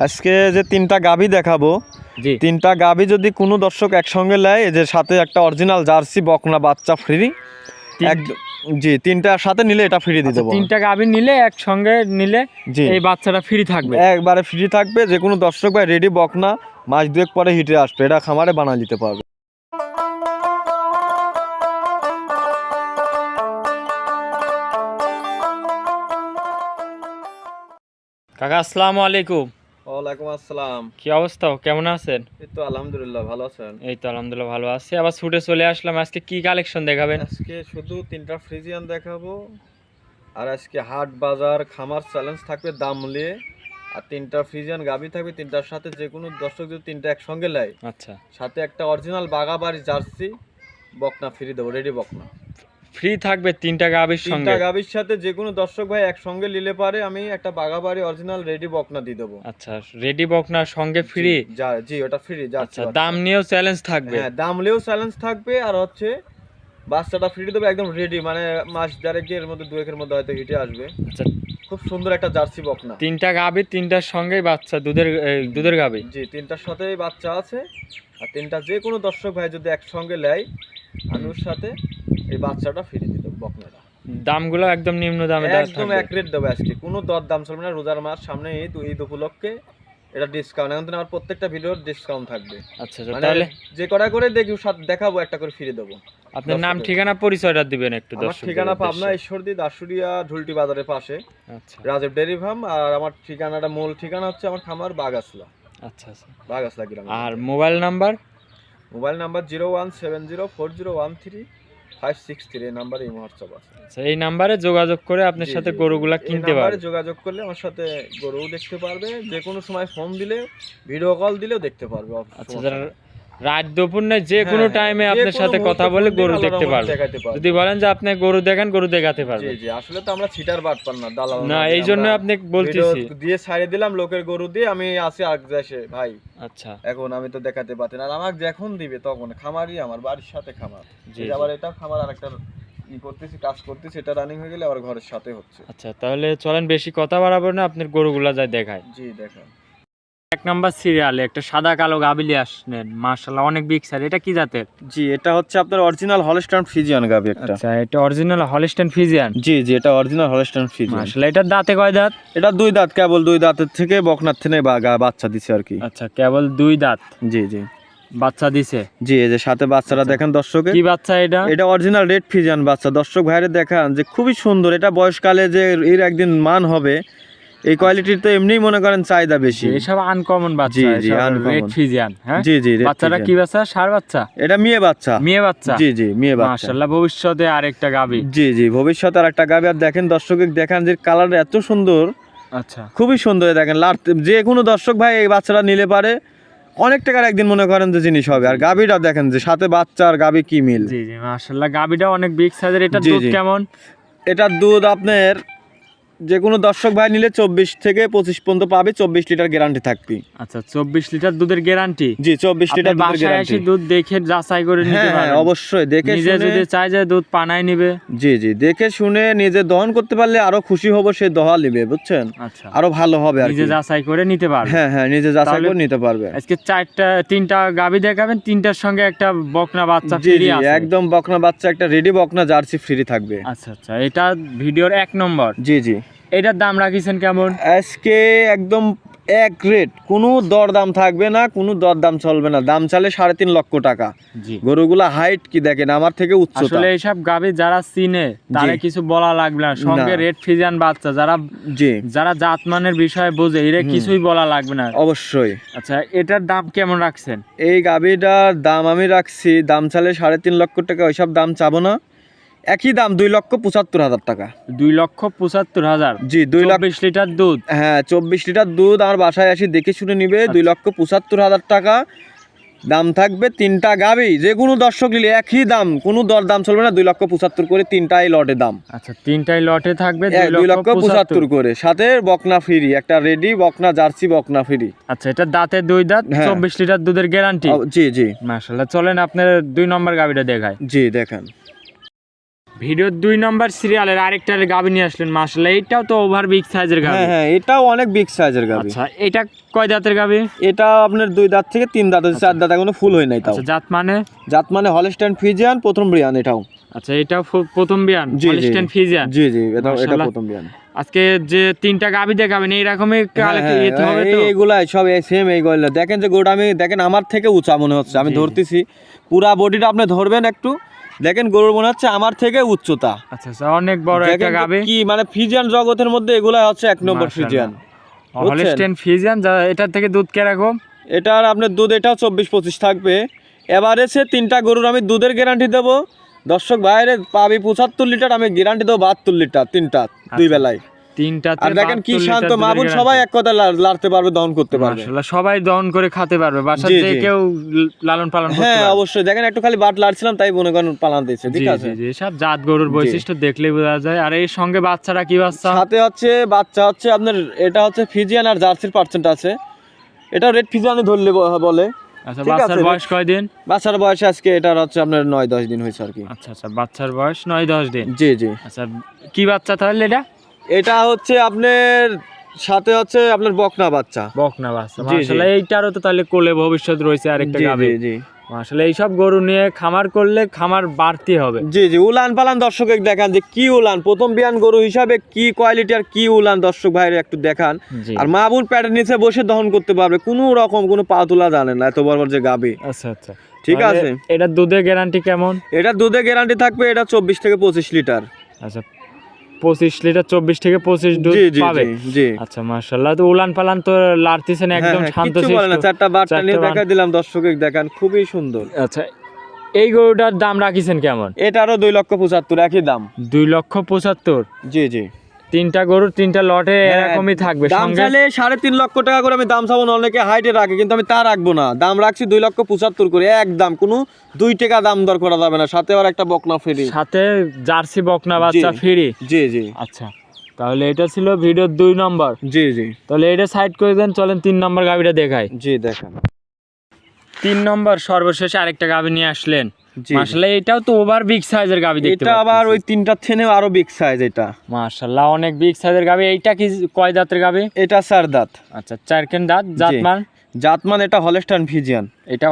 আজকে যে তিনটা গাভী দেখাবো জি। তিনটা গাভী যদি কোনো দর্শক একসঙ্গে নেয় যে সাথে একটা অরিজিনাল জার্সি বকনা বাচ্চা ফ্রি একদম জি তিনটার সাথে নিলে এটা ফ্রি দিয়ে আচ্ছা, দেবো। তিনটা গাভী নিলে একসঙ্গে নিলে জি। এই বাচ্চাটা ফ্রি থাকবে? একবারে ফ্রি থাকবে যে কোনো দর্শক ভাই রেডি বকনা মাস দুয়েক পরে হিটে আসবে এটা খামারে বানা দিতে পারবে। কাকা আসসালামু আলাইকুম। ওয়ালাইকুম আসসালাম। কি অবস্থা? কেমন আছেন? এই তো আলহামদুলিল্লাহ ভালো আছেন? এই তো আলহামদুলিল্লাহ ভালো আছি। আবার ছুটে চলে আসলাম। আজকে কি কালেকশন দেখাবেন? আজকে শুধু তিনটা ফ্রিজিয়ান দেখাবো। আর আজকে হাট বাজার খামার চ্যালেঞ্জ থাকবে দাম নিয়ে আর তিনটা ফ্রিজিয়ান গাবি থাকবে তিনটার সাথে যে কোনো দর্শক যদি তিনটা একসঙ্গে নেয় আচ্ছা। সাথে একটা অরিজিনাল বাগাবাড়ি জার্সি বকনা ফ্রি দেবো রেডি বকনা। ফ্রি থাকবে তিনটা গাভীর তিনটা সঙ্গে? গাবির সাথে যে কোনো দর্শক ভাই একসঙ্গে নিলে পারে আমি একটা বাগাবাড়ি অরিজিনাল রেডি বকনা দিয়ে দেবো। আচ্ছা রেডি বকনার সঙ্গে ফ্রি যা জি ওটা ফ্রি আচ্ছা দাম নিয়েও চ্যালেঞ্জ থাকবে? হ্যাঁ দাম নিয়েও চ্যালেঞ্জ থাকবে আর হচ্ছে বাচ্চাটা ফ্রি দেবে একদম রেডি মানে মাস দেড়েকের মধ্যে দুয়েকের মধ্যে হয়তো হিটে আসবে। আচ্ছা। খুব সুন্দর একটা জার্সি বকনা। তিনটা গাভী তিনটার সঙ্গে বাচ্চা দুধের দুধের গাভী? জি তিনটার সাথে বাচ্চা আছে আর তিনটা যে কোনো দর্শক ভাই যদি একসঙ্গে নেয় আমি ওর সাথে এই বাচ্চাটা ফ্রি দেবো বকনাটা। দামগুলো একদম নিম্ন দামে একদম এক রেট দেবো আজকে। কোনো দর দাম চলবে না রোজার মাস সামনে ঈদ ঈদ উপলক্ষে এটা ডিসকাউন্ট এখন আমার প্রত্যেকটা ভিডিওর ডিসকাউন্ট থাকবে। আচ্ছা আচ্ছা মানে তাহলে যে কটা করে দেখি দেখাবো একটা করে ফিরে দেবো। আপনার নাম ঠিকানা পরিচয়টা দিবেন একটু আমার ঠিকানা পাবনা। ঈশ্বরদী দাসুরিয়া ঢুলটি বাজারের পাশে। আচ্ছা। রাজীব ডেরি ফার্ম আর আমার ঠিকানাটা মূল ঠিকানা হচ্ছে আমার খামার বাগাসলা। আচ্ছা আচ্ছা। বাগাসলা গ্রাম আর mobile number? Mobile number zero one seven zero four zero one three five six three এই নাম্বারে এই হোয়াটসঅ্যাপ আছে। আচ্ছা এই নাম্বারে যোগাযোগ করে আপনার সাথে গরুগুলা কিনতে পারবে। যোগাযোগ করলে আমার সাথে গরুও দেখতে পারবে যে কোনো সময় ফোন দিলে ভিডিও কল দিলেও দেখতে পারবে আচ্ছা যারা। রাত দুপুর না যে কোনো হ্যাঁ, টাইমে আপনার সাথে কথা বলে গরু দেখতে রহমতে পারবে। যদি বলেন যে আপনি গরু দেখেন গরু দেখাতে জি পারবে জি আসলে তো আমরা ছিটার বাট পার না দালাল না এই জন্য আপনি বলতেছি। দিয়ে ছাড়ে দিলাম লোকের গরু দিয়ে আমি আসি আর দেশে ভাই। আচ্ছা। এখন আমি তো দেখাতে পারছি না আমাকে যখন দিবে তখন খামারই আমার বাড়ির সাথে খামার। জি আবার এটা খামার আর একটা ই করতেছি কাজ করতেছি এটা রানিং হয়ে গেলে আবার ঘরের সাথে হচ্ছে। আচ্ছা তাহলে চলেন বেশি কথা বাড়াবো না আপনার গরুগুলা যায় দেখায়। জি দেখেন। এক নাম্বার সিরিয়ালে একটা সাদা কালো গাবিলি আসলেন। মার্শাল্লাহ অনেক বিগ সাইজ এটা কি জাতের? জি এটা হচ্ছে আপনার অরিজিনাল হলস্টাইন ফিজিয়ান গাবি একটা। আচ্ছা এটা অরিজিনাল হলিস্টেন ফিজিয়ান জি জি এটা অরিজিনাল হলস্টাইন ফিজিয়ান মার্শাল্লাহ এটার দাঁতে কয় দাঁত? এটা দুই দাঁত কেবল দুই দাঁতের থেকে বকনার থেকে বাচ্চা দিছে আর কি। আচ্ছা কেবল দুই দাঁত? জি জি। বাচ্চা দিছে? জি এই যে সাথে বাচ্চারা আচ্ছা। দেখেন দর্শকে। কি বাচ্চা এটা? এটা অরিজিনাল রেড ফিজিয়ান বাচ্চা। দর্শক ভাইরে দেখান যে খুবই সুন্দর। এটা বয়সকালে যে এর একদিন মান হবে এই কোয়ালিটির তো এমনিই মনে করেন চাহিদা বেশি। এসব আনকমন বাচ্চা জি, জি, রেড ফিজিয়ান হ্যাঁ? জি জি বাচ্চাটা কি বাচ্চা? সার বাচ্চা? এটা মেয়ে বাচ্চা। মেয়ে বাচ্চা? জি জি মেয়ে বাচ্চা। মাশাআল্লাহ ভবিষ্যতে আরেকটা গাবি। জি জি ভবিষ্যতে আর একটা গাবি। আর দেখেন দর্শক দেখান যে কালার এত সুন্দর। আচ্ছা। খুবই সুন্দর দেখেন যে কোনো দর্শক ভাই এই বাচ্চাটা নিলে পারে। অনেক টাকার একদিন মনে করেন যে জিনিস হবে। আর গাবিটা দেখেন যে সাথে বাচ্চা আর গাবি কি মিল। জি জি মাশাআল্লাহ গাবিটা অনেক বিগ সাইজের এটা দুধ কেমন? এটার দুধ আপনার যে কোনো দর্শক ভাই নিলে চব্বিশ থেকে পঁচিশ পর্যন্ত পাবে চব্বিশ লিটার গ্যারান্টি থাকবে। আচ্ছা চব্বিশ লিটার দুধের গ্যারান্টি জি চব্বিশ লিটার দুধের গ্যারান্টি দুধ দেখে যাচাই করে নিতে হ্যাঁ হ্যাঁ অবশ্যই দেখে নিজে শুনে যদি চাই যে দুধ পানায় নিবে। জি জি দেখে শুনে নিজে দহন করতে পারলে আরও খুশি হব সে দহা নেবে বুঝছেন? আচ্ছা। আরও ভালো হবে আর নিজে যাচাই করে নিতে পারবে হ্যাঁ হ্যাঁ নিজে যাচাই করে নিতে পারবে। আজকে চারটা তিনটা গাবি দেখাবেন তিনটার সঙ্গে একটা বকনা বাচ্চা ফ্রি জি আছে। একদম বকনা বাচ্চা একটা রেডি বকনা জার্সি ফ্রি থাকবে। আচ্ছা আচ্ছা এটা ভিডিওর এক নম্বর। জি জি। এটার দাম রাখিছেন কেমন? আজকে একদম এক রেট। কোনো দর দাম থাকবে না কোনো দর দাম চলবে না। দাম চালে সাড়ে তিন লক্ষ টাকা। গরুগুলা হাইট কি দেখেন? আমার থেকে উচ্চতা। আসলে এইসব গাবি যারা চিনে তারা কিছু বলা লাগবে না। সঙ্গে। রেড ফিজিয়ান বাচ্চা যারা জি। যারা জাতমানের বিষয়ে বোঝে এরা কিছুই বলা লাগবে না। অবশ্যই। আচ্ছা এটার দাম কেমন রাখছেন? এই গাভীটার দাম আমি রাখছি দাম চালে সাড়ে তিন লক্ষ টাকা ওইসব দাম চাবো না। একই দাম দুই লক্ষ পঁচাত্তর হাজার টাকা। দুই লক্ষ পঁচাত্তর হাজার। জি দুই লক্ষ চব্বিশ লিটার দুধ। হ্যাঁ চব্বিশ লিটার দুধ আমার বাসায় আসি দেখে শুনে নিবে আচ্ছা। দুই লক্ষ পঁচাত্তর হাজার টাকা। দাম থাকবে তিনটা গাবি যে কোনো দর্শক নিলে একই দাম কোনো দর দাম চলবে না দুই লক্ষ পঁচাত্তর করে তিনটাই লটে দাম। আচ্ছা তিনটাই লটে থাকবে দুই লক্ষ পঁচাত্তর করে। সাথে বকনা ফ্রি একটা রেডি বকনা জার্সি বকনা ফ্রি। আচ্ছা এটা দাঁতে দুই দাঁত হ্যাঁ। চব্বিশ লিটার দুধের গ্যারান্টি জি জি। মাশাল্লাহ চলেন আপনার দুই নম্বর গাবিটা দেখায় জি দেখেন। ভিডিওর দুই নম্বর সিরিয়ালের আরেকটার গাবি নিয়ে আসলেন মাসাল্লাহ এটাও তো ওভার বিগ সাইজের গাবি। হ্যাঁ হ্যাঁ এটাও অনেক বিগ সাইজের গাবি। আচ্ছা এটা কয় দাঁতের গাবি? এটা আপনার দুই দাঁত থেকে তিন দাঁত হচ্ছে চার দাঁত এখনও ফুল হয় নাই তাও। আচ্ছা জাত মানে? জাত মানে হলস্টাইন ফিজিয়ান প্রথম ব্রিয়ান এটাও। আচ্ছা এটা প্রথম বিয়ান জি। ফিজিয়ান জি জি এটা এটা প্রথম বিয়ান আজকে যে তিনটা গাবি দেখাবেন এইরকমই হ্যাঁ, ইয়েতে হবে তো? এইগুলাই সব সেম এইগুলো দেখেন যে গোটা আমি দেখেন আমার থেকে উঁচা মনে হচ্ছে আমি। ধরতেছি। পুরা বডিটা আপনি ধরবেন একটু। দেখেন গরুর মনে হচ্ছে আমার থেকে উচ্চতা। আচ্ছা আচ্ছা অনেক বড় একটা গাবে। কি মানে ফিজিয়ান জগতের মধ্যে এগুলা হচ্ছে এক নম্বর ফিজিয়ান? হলিস্টেন ফিজিয়ান যা এটার থেকে দুধ কীরকম? এটার আপনার দুধ এটাও চব্বিশ পঁচিশ থাকবে। এবারে সে তিনটা গরুর আমি দুধের গ্যারান্টি দেবো। দর্শক বাইরে পাবি পঁচাত্তর লিটার আমি গ্যারান্টি দেবো বাহাত্তর লিটার তিনটা দুই আচ্ছা। বেলায়। তিনটা আর দেখেন কি শান্ত মাবুল সবাই এক কথা লাড়তে পারবে দহন করতে পারবে। সবাই দহন করে খেতে পারবে। বাসার যে কেউ লালন পালন করতে হ্যাঁ অবশ্যই। দেখেন একটু খালি বাট লাড়ছিলাম তাই মনে করেন পালান দিয়েছে। ঠিক আছে? জি, জি, সব জাত গরুর বৈশিষ্ট্য দেখলেই বোঝা যায়। আর এর সঙ্গে বাচ্চারা কি বাচ্চা? সাথে হচ্ছে বাচ্চা হচ্ছে আপনার এটা হচ্ছে ফিজিয়ান আর জার্সির পার্সেন্ট আছে। এটা রেড ফিজিয়ানি ধরলে বলে। আচ্ছা বাচ্চার বয়স কয়দিন বাচ্চার বয়সে আজকে এটার হচ্ছে আপনার নয় দশ দিন হয়েছে আর কি। আচ্ছা আচ্ছা বাচ্চার বয়স নয় দশ দিন। জি জি। আচ্ছা কি বাচ্চা তাহলে এটা? এটা হচ্ছে আপনার সাথে হচ্ছে আপনার বকনা বাচ্চা। বকনা বাচ্চা। আসলে এইটারও তো তাহলে কোলে ভবিষ্যৎ রয়েছে আরেকটা গাবে জি, জি। আসলে এইসব গরু নিয়ে খামার করলে খামার বাড়তি হবে। জি জি উলান পালান দর্শক দেখান যে কি উলান প্রথম বিয়ান গরু হিসাবে কি কোয়ালিটি আর কি উলান দর্শক ভাইরে একটু দেখান। আর মা বোন প্যাটের নিচে বসে দহন করতে পারবে কোনো রকম কোনো পা তোলা জানে না এত বড় বড় যে গাবে আচ্ছা আচ্ছা। ঠিক আছে? এটা দুধের গ্যারান্টি কেমন? এটা দুধে গ্যারান্টি থাকবে এটা চব্বিশ থেকে পঁচিশ লিটার। আচ্ছা পঁচিশ লিটার চব্বিশ থেকে পঁচিশ দুধ পাবে। আচ্ছা মার্শাল্লাহ তো উলান পালান তো লাড়তেছেন হ্যাঁ, একদম হ্যাঁ, শান্ত চারটা বাচ্চা নিয়ে দেখা দিলাম দর্শক দেখান খুবই সুন্দর। আচ্ছা এই গরুটার দাম রাখিছেন কেমন? এটারও দুই লক্ষ পঁচাত্তর একই দাম। দুই লক্ষ পঁচাত্তর। জি জি। তিনটা গরুর তিনটা লটে এরকমই থাকবে হ্যাঁ, দাম চাইলে সাড়ে তিন লক্ষ টাকা করে আমি দাম চাবো না অনেকে হাইটে রাখে কিন্তু আমি তা রাখব না। দাম রাখছি দুই লক্ষ পঁচাত্তর করে একদম। কোনো দুই টাকা দাম দর করা যাবে না সাথে আবার একটা বকনা ফ্রি। সাথে জার্সি বকনা বাচ্চা। ফ্রি। জি জি। আচ্ছা তাহলে এটা ছিল ভিডিওর দুই নম্বর। জি জি। তাহলে এটা সাইড করে দেন চলেন তিন নম্বর গাড়িটা দেখাই। জি দেখেন। তিন নম্বর সর্বশেষ আরেকটা গাবি নিয়ে আসলেন। জি এটাও তো ওভার বিগ সাইজের গাবি দেখতে এটা আবার ওই তিনটা থেনেও আরও বিগ সাইজ এটা। মার্শাল্লাহ অনেক বিগ সাইজের গাবি। এইটা কি কয় দাঁতের গাবি? এটা চার দাঁত। আচ্ছা চারকেন দাঁত জাতমান? জাতমান এটা হলস্টান ফিজিয়ান এটা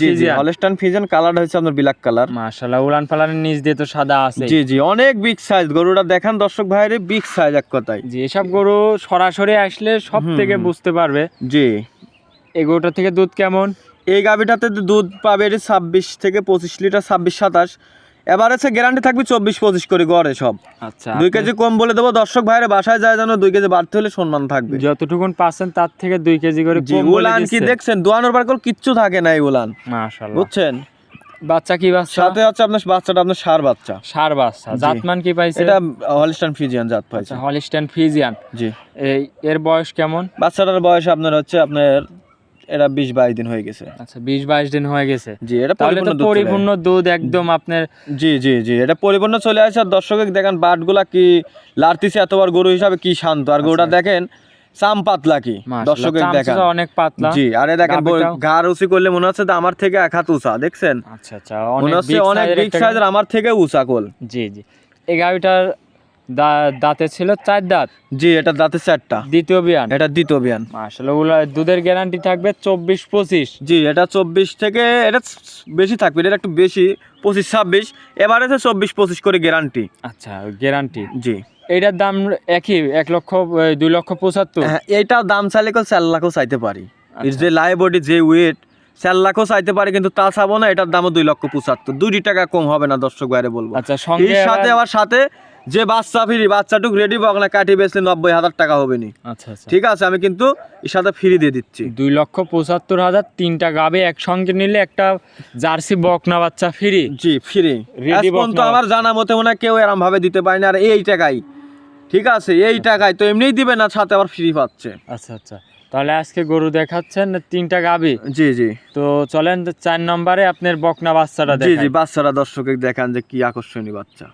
জি ফিজিয়ান হলস্টান ফিজিয়ান কালার হচ্ছে আপনার ব্ল্যাক কালার মার্শাল্লাহ উলান পালানের নিচ দিয়ে তো সাদা আছে। জি জি অনেক বিগ সাইজ গরুটা দেখান দর্শক ভাইরে বিগ সাইজ এক কথায়। জি এসব গরু সরাসরি আসলে সব থেকে বুঝতে পারবে। জি। এই গরুটা থেকে দুধ কেমন? এই গাভিটাতে দুধ পাবে এটি ছাব্বিশ থেকে পঁচিশ লিটার ছাব্বিশ সাতাশ। এবার হচ্ছে গ্যারান্টি থাকবে চব্বিশ পঁচিশ করে গড়ে সব। আচ্ছা দুই কেজি কম বলে দেবো দর্শক ভাইরে বাসায় যায় যেন দুই কেজি বাড়তে হলে সম্মান থাকবে। যতটুকুন পাচ্ছেন তার থেকে দুই কেজি করে উলান কি দেখছেন? দোয়ানোর বার কিচ্ছু থাকে না এই উলান। বুঝছেন? বাচ্চা কি বাচ্চা? সাথে হচ্ছে আপনার বাচ্চাটা আপনার সার বাচ্চা। সার বাচ্চা। জাতমান কি পাইছে? এটা হলিস্টান ফিজিয়ান জাত পাইছে। আচ্ছা হলিস্টেন ফিজিয়ান জি। এই এর বয়স কেমন? বাচ্চাটার বয়স আপনার হচ্ছে আপনার এটা বিশ বাইশ দিন হয়ে গেছে। আচ্ছা বিশ বাইশ দিন হয়ে গেছে। জি এটা পরিপূর্ণ দুধ একদম আপনার জি জি জি এটা পরিপূর্ণ চলে আসে। আর দর্শকের দেখেন বাটগুলা কি লাড়তিছে এতবার গরু হিসাবে কি শান্ত। আর গরুটা দেখেন চাম পাতলা কি। দর্শকের দেখেন। অনেক পাতলা। জি আরে দেখেন গাভীটাও- ঘাড় উঁচি করলে মনে হচ্ছে আমার থেকে এক হাত উঁচা দেখছেন? আচ্ছা আচ্ছা মনে অনেক হচ্ছে অনেক বিগ সাইজের আমার থেকে উঁচা কোল। জি জি। এই গাভিটার দাঁতে ছিল চার দাঁত। জি এটা দাঁতে চারটা। দ্বিতীয় বিয়ান। এটা দ্বিতীয় বিয়ান। আসলে ওগুলো দুধের গ্যারান্টি থাকবে চব্বিশ পঁচিশ। জি এটা চব্বিশ থেকে এটা বেশি থাকবে এটা একটু বেশি পঁচিশ ছাব্বিশ। এবারে তো চব্বিশ পঁচিশ করে গ্যারান্টি আচ্ছা গ্যারান্টি জি। এইটার দাম একই এক লক্ষ দুই লক্ষ পঁচাত্তর? হ্যাঁ এইটাও দাম চাইলে চার লাখও চাইতে পারি। যে লাইবডি যে ওয়েট চার লাখও চাইতে পারি কিন্তু তা চাবো না এটার দামও দুই লক্ষ পঁচাত্তর। দুই টাকা কম হবে না দর্শক বাইরে বলব। আচ্ছা সঙ্গে সাথে আবার সাথে যে বাচ্চা ফ্রি বাচ্চাটুক রেডি বকনা কাটি বেচলে নব্বই হাজার টাকা হবে নি। আচ্ছা আচ্ছা। ঠিক আছে আমি কিন্তু এর সাথে ফ্রি দিয়ে দিচ্ছি। দুই লক্ষ পঁচাত্তর হাজার তিনটা গাবে একসঙ্গে নিলে একটা জার্সি বকনা বাচ্চা ফ্রি জি ফ্রি Ready এখন তো আমার জানা মতে মনে কেউ এরম ভাবে দিতে পারে না আর এই টাকায় ঠিক আছে এই টাকায় তো এমনিই দিবে না সাথে আবার ফ্রি পাচ্ছে। আচ্ছা আচ্ছা। তাহলে আজকে গরু দেখাচ্ছেন তিনটা গাবি। জি জি। তো চলেন চার নম্বরে আপনার বকনা বাচ্চাটা জি জি বাচ্চারা দর্শকের দেখান যে কি আকর্ষণীয় বাচ্চা।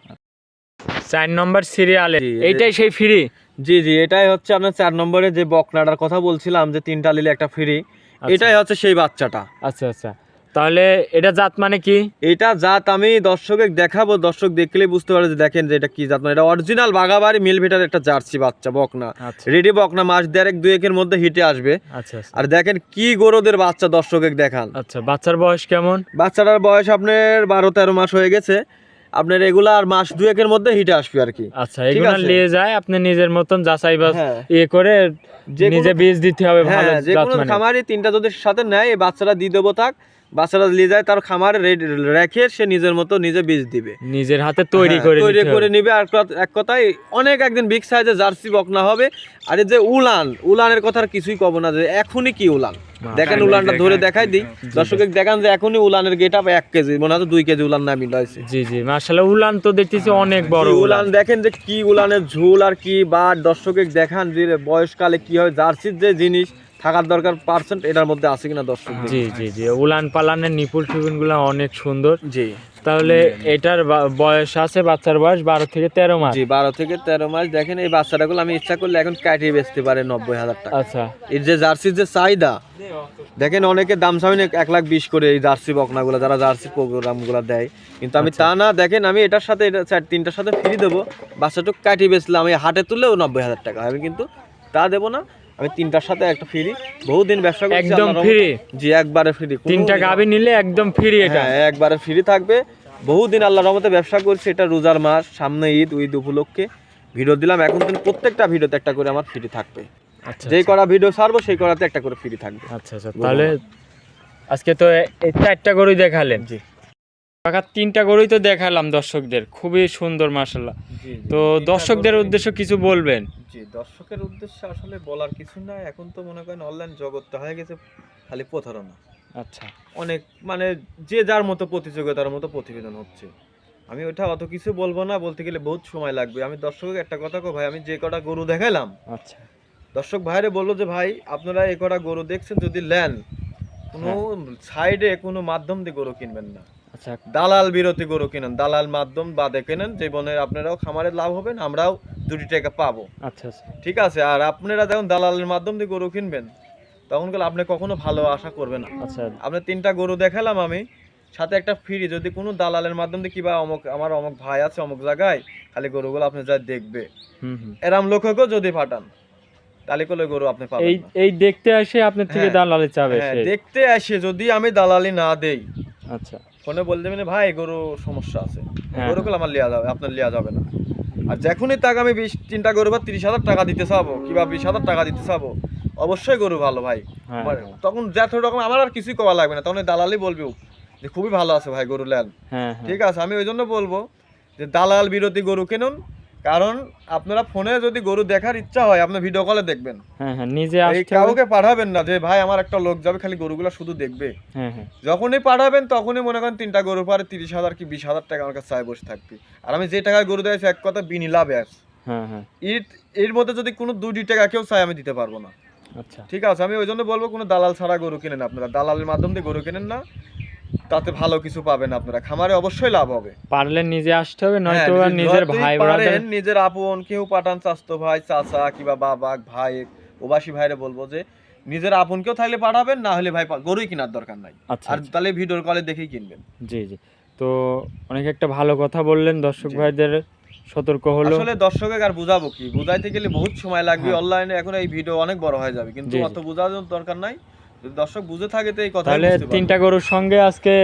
চার নম্বর সিরিয়ালে এইটাই সেই ফ্রি জি জি এটাই হচ্ছে আপনার চার নম্বরে যে বকনাটার কথা বলছিলাম যে তিনটা নিলে একটা ফ্রি এটাই হচ্ছে সেই বাচ্চাটা। আচ্ছা আচ্ছা। তাহলে এটা জাত মানে কি? এটা জাত আমি দর্শকে দেখাবো দর্শক দেখলে বুঝতে পারে যে দেখেন যে এটা কি জাত মানে এটা অরিজিনাল বাগাবাড়ি মিল ভিটার একটা জার্সি বাচ্চা বকনা। আচ্ছা। রেডি বকনা মাস দেড়েক দুয়েকের মধ্যে হিটে আসবে। আচ্ছা আচ্ছা। আর দেখেন কি গরুদের বাচ্চা দর্শকে দেখান। আচ্ছা বাচ্চার বয়স কেমন? বাচ্চাটার বয়স আপনার বারো তেরো মাস হয়ে গেছে। আপনার এগুলা আর মাস দুয়েকের মধ্যে হিটে আসবে আর কি। আচ্ছা এগুলো নিয়ে যায় আপনি নিজের মতন যাচাই বাস হ্যাঁ। ইয়ে করে যে নিজে বীজ দিতে হবে ভালো হ্যাঁ যে জাত কোনো মানে। খামারি তিনটা যদি সাথে নেয় এই বাচ্চাটা দিয়ে দেবো থাক বাচ্চারা নিয়ে যায় তার খামারে রেখে সে নিজের মতো নিজে বীজ দিবে। নিজের হাতে তৈরি হ্যাঁ, করে তৈরি করে। নিবে আর এক কথায় অনেক একদিন বিগ সাইজে জার্সি বকনা হবে। আর এই যে উলান উলানের কথা আর কিছুই কব না যে এখনই কি উলান? দেখেন উলানটা ধরে দেখাই। দিই। দর্শক দেখান যে এখনই উলানের গেট আপ এক কেজি মনে হয় দুই কেজি উলান নামি রয়েছে জি জি মার্শাল্লাহ উলান তো দেখতেছি অনেক বড় উলান। উলান দেখেন যে কি উলানের ঝুল আর কি বা দর্শকে দেখান যে বয়সকালে কি হয় জার্সির যে জিনিস থাকার দরকার পার্সেন্ট এটার মধ্যে আছে কিনা দর্শক জি জি জি উলান পালানের নিপুল টিপুল অনেক সুন্দর। জি। তাহলে এটার বয়স আছে বাচ্চার বয়স বারো থেকে তেরো মাস। জি বারো থেকে তেরো মাস। দেখেন এই বাচ্চাটাগুলো আমি ইচ্ছা করলে এখন কাটিয়ে বেচতে পারে নব্বই হাজার টাকা। আচ্ছা। এর যে জার্সির যে চাহিদা দেখেন অনেকে দাম চাবেন এক লাখ বিশ করে এই জার্সি বকনাগুলো যারা জার্সি প্রোগ্রামগুলো দেয়। কিন্তু আমি তা না দেখেন আমি এটার সাথে এটা চার তিনটার সাথে ফ্রি দেবো। বাচ্চাটুক কাটিয়ে বেচলাম আমি হাটে তুললেও নব্বই হাজার টাকা। আমি কিন্তু তা দেবো না আমি তিনটার সাথে একটা ফ্রি বহুদিন ব্যবসা করছি একদম ফ্রি জি একবারে ফ্রি তিনটা গাবি নিলে একদম ফ্রি এটা। হ্যাঁ একবারে ফ্রি থাকবে। বহুদিন আল্লাহর রহমতে ব্যবসা করছি এটা রোজার মাস সামনে ঈদ ঈদ উপলক্ষে ভিডিও দিলাম। এখন কিন্তু প্রত্যেকটা ভিডিওতে একটা করে আমার ফ্রি থাকবে। আচ্ছা যেই করা ভিডিও ছাড়বো সেই করাতে একটা করে ফ্রি থাকবে। আচ্ছা আচ্ছা তাহলে আজকে তো এই চারটা গরুই দেখালেন। জি। কাকা তিনটা গরুই তো দেখালাম দর্শকদের খুবই সুন্দর মাশাল্লাহ জি তো দর্শকদের উদ্দেশ্য কিছু বলবেন? জি দর্শকের উদ্দেশ্যে আসলে বলার কিছু নাই। এখন তো মনে করেন অনলাইন জগৎটা হয়ে গেছে খালি প্রতারণা। আচ্ছা। অনেক মানে যে যার মতো প্রতিযোগিতার মতো প্রতিবেদন হচ্ছে। আমি ওটা অত কিছু বলব না বলতে গেলে বহুত সময় লাগবে। আমি দর্শককে একটা কথা কো ভাই আমি যে কটা গরু দেখালাম আচ্ছা। দর্শক ভাইরে বলল যে ভাই আপনারা এ কটা গরু দেখছেন যদি নেন কোনো সাইডে কোনো মাধ্যম দিয়ে গরু কিনবেন না। আচ্ছা। দালাল বিরতি গরু কিনেন দালাল মাধ্যম বাদে কেনেন যে বনে আপনারাও খামারে লাভ হবেন আমরাও দুটি টাকা পাবো। আচ্ছা আচ্ছা। ঠিক আছে আর আপনারা যখন দালালের মাধ্যম দিয়ে গরু কিনবেন। তখন গেলে আপনি কখনো ভালো আশা করবেন না। আচ্ছা। আপনি তিনটা গরু দেখালাম আমি সাথে একটা ফ্রি যদি কোনো দালালের মাধ্যম কিবা অমুক আমার অমুক ভাই আছে অমুক জায়গায় খালি গরুগুলো আপনি যা দেখবে। এরাম লোককেও যদি পাঠান তাহলে করলে গরু আপনি পাবেন না। এই দেখতে আসে আপনার থেকে হ্যাঁ, দালালি চাবে হ্যাঁ, দেখতে আসে যদি আমি দালালি না দেই। আচ্ছা। ফোনে বলে দেবেন ভাই গরু সমস্যা আছে। হ্যাঁ। গরুগুলো আমার লিয়া যাবে আপনার লিয়া যাবে না। আর যখনই তাকে আমি বিশ তিনটা গরু বা তিরিশ হাজার টাকা দিতে চাবো কিংবা বিশ হাজার টাকা দিতে চাবো অবশ্যই গরু ভালো ভাই। হ্যাঁ, মানে হ্যাঁ। তখন যত রকম আমার আর কিছুই করা লাগবে না তখন ওই দালালি বলবে যে খুবই ভালো আছে ভাই গরু লেন। হ্যাঁ ঠিক আছে আমি ওই জন্য বলব যে দালাল বিরতি গরু কিনুন কারণ আপনারা ফোনে যদি গরু দেখার ইচ্ছা হয় আপনি ভিডিও কলে দেখবেন। নিজে কাউকে পাঠাবেন না যে ভাই আমার একটা লোক যাবে খালি গরুগুলো শুধু দেখবে। হ্যাঁ হ্যাঁ। যখনই পাঠাবেন তখনই মনে করেন তিনটা গরু পারে তিরিশ হাজার কি বিশ হাজার টাকা আমার কাছে চাই বসে থাকবে। আর আমি যে টাকায় গরু দিয়েছি এক কথা বিনি লাভে হ্যাঁ হ্যাঁ। এর এর মধ্যে যদি কোনো দুটি টাকা কেউ চাই আমি দিতে পারব না। আচ্ছা। ঠিক আছে আমি ওই জন্য বলব কোনো দালাল ছাড়া গরু কিনেন আপনারা। দালালের মাধ্যম দিয়ে গরু কিনেন না তাতে ভালো কিছু পাবেন আপনারা। খামারে অবশ্যই লাভ হবে। পারলে নিজে আসতে হবে হ্যাঁ, নয়তো নিজের যতই ভাই পারেন, নিজের আপন কেউ পাঠান চাস্তো ভাই চাচা কিংবা বাবা ভাই প্রবাসী ভাইরে বলব যে নিজের আপন কেউ থাকলে পাঠাবেন না হলে ভাই গরুই কেনার দরকার নাই। আচ্ছা আর তাহলে ভিডিওর কলে দেখেই কিনবেন। জি জি। তো অনেক একটা ভালো কথা বললেন দর্শক ভাইদের সতর্ক হলো। আসলে দর্শকের আর বুঝাবো কি? বুঝাইতে গেলে বহুত সময় লাগবে। হ্যাঁ। অনলাইনে এখন এই ভিডিও অনেক বড় হয়ে যাবে। কিন্তু। অত বোঝানোর দরকার নাই। যদি দর্শক বুঝে থাকে তো এই কথা তাহলে তিনটা গরুর সঙ্গে আজকে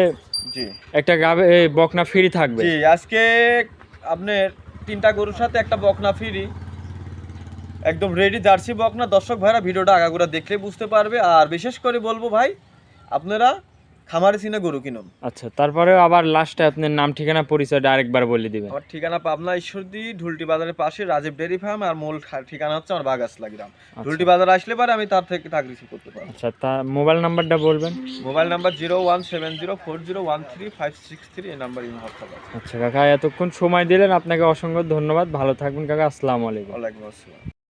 জি। একটা গাবে বকনা ফ্রি থাকবে। জি আজকে আপনার তিনটা গরুর সাথে একটা বকনা ফ্রি একদম রেডি জার্সি বকনা। দর্শক ভাইরা ভিডিওটা আগাগোড়া দেখলে বুঝতে পারবে। আর বিশেষ করে বলব ভাই আপনারা খামারে চিনে গরু কিনুন আচ্ছা তারপরে আবার লাস্টে আপনার নাম ঠিকানা পরিচয়টা আরেকবার বলে দিবেন। আমার ঠিকানা পাবনা ঈশ্বরদী ঢুলটি বাজারের পাশে রাজীব ডেয়ারি ফার্ম আর মূল ঠিকানা হচ্ছে আমার বাগাসলা গ্রাম। ঢুলটি বাজার আসলে পারে আমি তার থেকে তাক রিসিভ করতে পারব। আচ্ছা তা মোবাইল নাম্বারটা বলবেন? Mobile number zero one seven zero four zero one three five six three এই নাম্বার ইন হোয়াটসঅ্যাপ আচ্ছা কাকা এতক্ষণ সময় দিলেন আপনাকে অসংখ্য ধন্যবাদ। ভালো থাকবেন কাকা আসসালামু আলাইকুম। ওয়ালাইকুম আসসালাম।